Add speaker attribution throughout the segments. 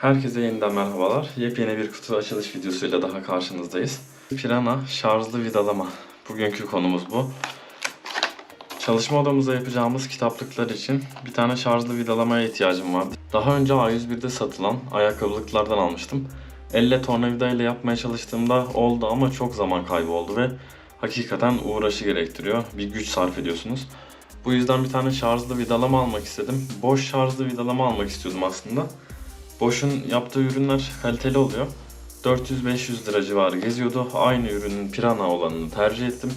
Speaker 1: Herkese yeniden merhabalar. Yepyeni bir kutu açılış videosuyla daha karşınızdayız. Pirana şarjlı vidalama. Bugünkü konumuz bu. Çalışma odamızda yapacağımız kitaplıklar için bir tane şarjlı vidalamaya ihtiyacım vardı. Daha önce A101'de satılan ayakkabılıklardan almıştım. Elle tornavida ile yapmaya çalıştığımda oldu ama çok zaman kaybı oldu ve hakikaten uğraşı gerektiriyor. Bir güç sarf ediyorsunuz. Bu yüzden bir tane şarjlı vidalama almak istedim. Boş şarjlı vidalama almak istiyordum aslında. Boş'un yaptığı ürünler kaliteli oluyor. 400-500 lira civarı geziyordu. Aynı ürünün Pirana olanını tercih ettim.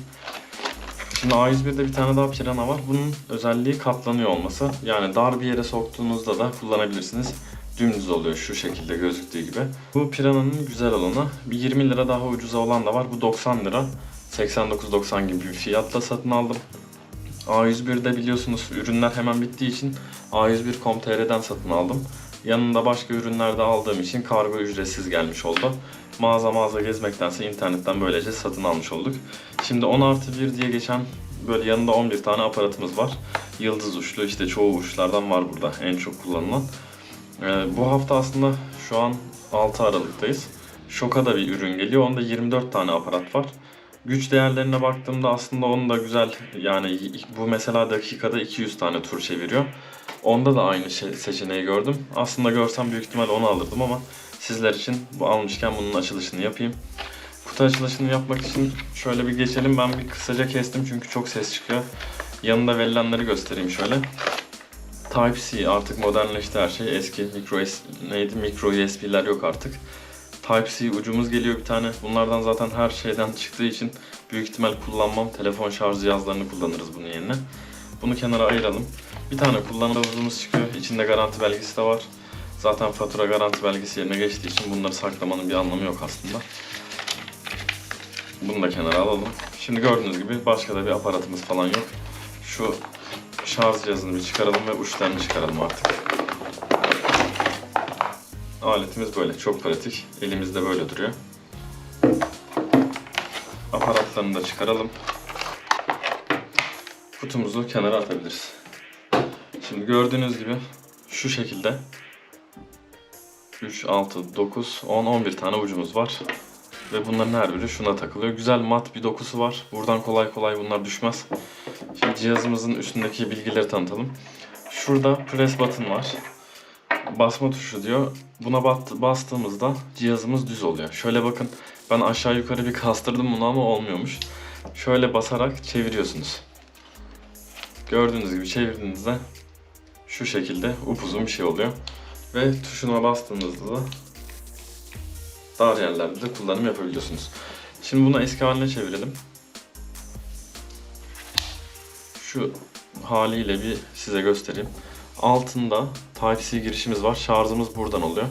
Speaker 1: Şimdi A101'de bir tane daha Pirana var. Bunun özelliği katlanıyor olması. Yani dar bir yere soktuğunuzda da kullanabilirsiniz. Dümdüz oluyor şu şekilde gözüktüğü gibi. Bu Pirana'nın güzel olanı. Bir 20 lira daha ucuza olan da var. Bu 90 lira. 89.90 gibi bir fiyatla satın aldım. A101'de biliyorsunuz ürünler hemen bittiği için A101.com.tr'den satın aldım. Yanında başka ürünler de aldığım için kargo ücretsiz gelmiş oldu. Mağaza mağaza gezmektense internetten böylece satın almış olduk. Şimdi 10 artı 1 diye geçen böyle yanında 11 tane aparatımız var. Yıldız uçlu işte çoğu uçlardan var burada en çok kullanılan. Ee, bu hafta aslında şu an 6 Aralık'tayız. Şoka da bir ürün geliyor. Onda 24 tane aparat var. Güç değerlerine baktığımda aslında onun da güzel yani bu mesela dakikada 200 tane tur çeviriyor. Onda da aynı şey, seçeneği gördüm. Aslında görsem büyük ihtimal onu alırdım ama sizler için bu almışken bunun açılışını yapayım. Kutu açılışını yapmak için şöyle bir geçelim. Ben bir kısaca kestim çünkü çok ses çıkıyor. Yanında verilenleri göstereyim şöyle. Type-C artık modernleşti her şey. Eski micro neydi micro USB'ler yok artık. Type-C ucumuz geliyor bir tane. Bunlardan zaten her şeyden çıktığı için büyük ihtimal kullanmam. Telefon şarj cihazlarını kullanırız bunun yerine. Bunu kenara ayıralım. Bir tane kullanıcımız çıkıyor. İçinde garanti belgesi de var. Zaten fatura garanti belgesi yerine geçtiği için bunları saklamanın bir anlamı yok aslında. Bunu da kenara alalım. Şimdi gördüğünüz gibi başka da bir aparatımız falan yok. Şu şarj cihazını bir çıkaralım ve uçlarını çıkaralım artık. Aletimiz böyle. Çok pratik. Elimizde böyle duruyor. Aparatlarını da çıkaralım. Kutumuzu kenara atabiliriz. Şimdi gördüğünüz gibi şu şekilde 3, 6, 9, 10, 11 tane ucumuz var. Ve bunların her biri şuna takılıyor. Güzel mat bir dokusu var. Buradan kolay kolay bunlar düşmez. Şimdi cihazımızın üstündeki bilgileri tanıtalım. Şurada press button var. Basma tuşu diyor. Buna bastığımızda cihazımız düz oluyor. Şöyle bakın ben aşağı yukarı bir kastırdım bunu ama olmuyormuş. Şöyle basarak çeviriyorsunuz. Gördüğünüz gibi çevirdiğinizde şu şekilde upuzun bir şey oluyor. Ve tuşuna bastığınızda da dar yerlerde de kullanım yapabiliyorsunuz. Şimdi bunu eski haline çevirelim. Şu haliyle bir size göstereyim. Altında Type-C girişimiz var. Şarjımız buradan oluyor.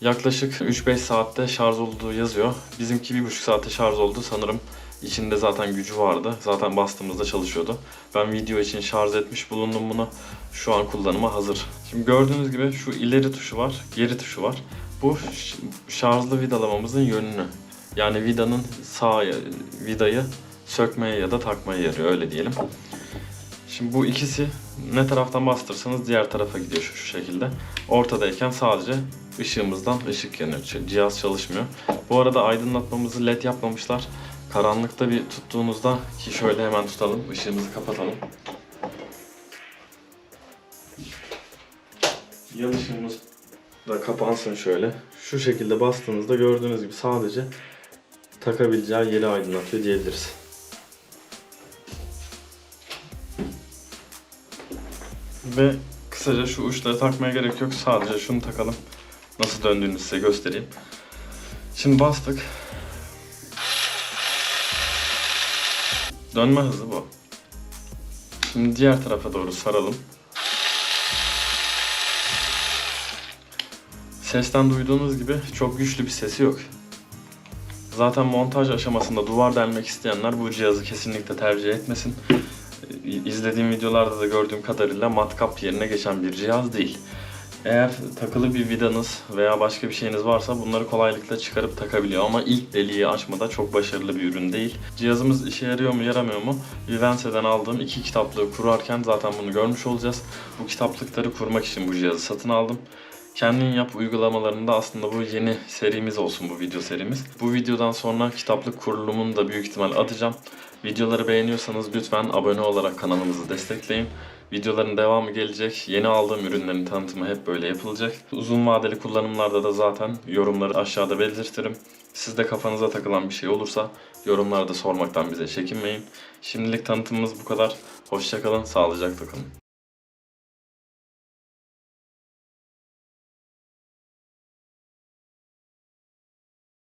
Speaker 1: Yaklaşık 3-5 saatte şarj olduğu yazıyor. Bizimki 1,5 saatte şarj oldu. Sanırım içinde zaten gücü vardı. Zaten bastığımızda çalışıyordu. Ben video için şarj etmiş bulundum bunu. Şu an kullanıma hazır. Şimdi gördüğünüz gibi şu ileri tuşu var, geri tuşu var. Bu şarjlı vidalamamızın yönünü. Yani vidanın sağ vidayı sökmeye ya da takmaya yarıyor öyle diyelim. Şimdi bu ikisi ne taraftan bastırsanız diğer tarafa gidiyor şu, şu şekilde. Ortadayken sadece ışığımızdan ışık yanıyor. Cihaz çalışmıyor. Bu arada aydınlatmamızı led yapmamışlar. Karanlıkta bir tuttuğunuzda ki şöyle hemen tutalım. ışığımızı kapatalım. Yan ışığımız da kapansın şöyle. Şu şekilde bastığınızda gördüğünüz gibi sadece takabileceği yeri aydınlatıyor diyebiliriz. Ve kısaca şu uçları takmaya gerek yok. Sadece şunu takalım. Nasıl döndüğünü size göstereyim. Şimdi bastık. Dönme hızı bu. Şimdi diğer tarafa doğru saralım. Sesten duyduğunuz gibi çok güçlü bir sesi yok. Zaten montaj aşamasında duvar delmek isteyenler bu cihazı kesinlikle tercih etmesin. İzlediğim videolarda da gördüğüm kadarıyla matkap yerine geçen bir cihaz değil. Eğer takılı bir vidanız veya başka bir şeyiniz varsa bunları kolaylıkla çıkarıp takabiliyor ama ilk deliği açmada çok başarılı bir ürün değil. Cihazımız işe yarıyor mu yaramıyor mu? Vivense'den aldığım iki kitaplığı kurarken zaten bunu görmüş olacağız. Bu kitaplıkları kurmak için bu cihazı satın aldım. Kendin yap uygulamalarında aslında bu yeni serimiz olsun bu video serimiz. Bu videodan sonra kitaplık kurulumunu da büyük ihtimal atacağım. Videoları beğeniyorsanız lütfen abone olarak kanalımızı destekleyin. Videoların devamı gelecek. Yeni aldığım ürünlerin tanıtımı hep böyle yapılacak. Uzun vadeli kullanımlarda da zaten yorumları aşağıda belirtirim. Sizde kafanıza takılan bir şey olursa yorumlarda sormaktan bize çekinmeyin. Şimdilik tanıtımımız bu kadar. Hoşçakalın, sağlıcakla kalın.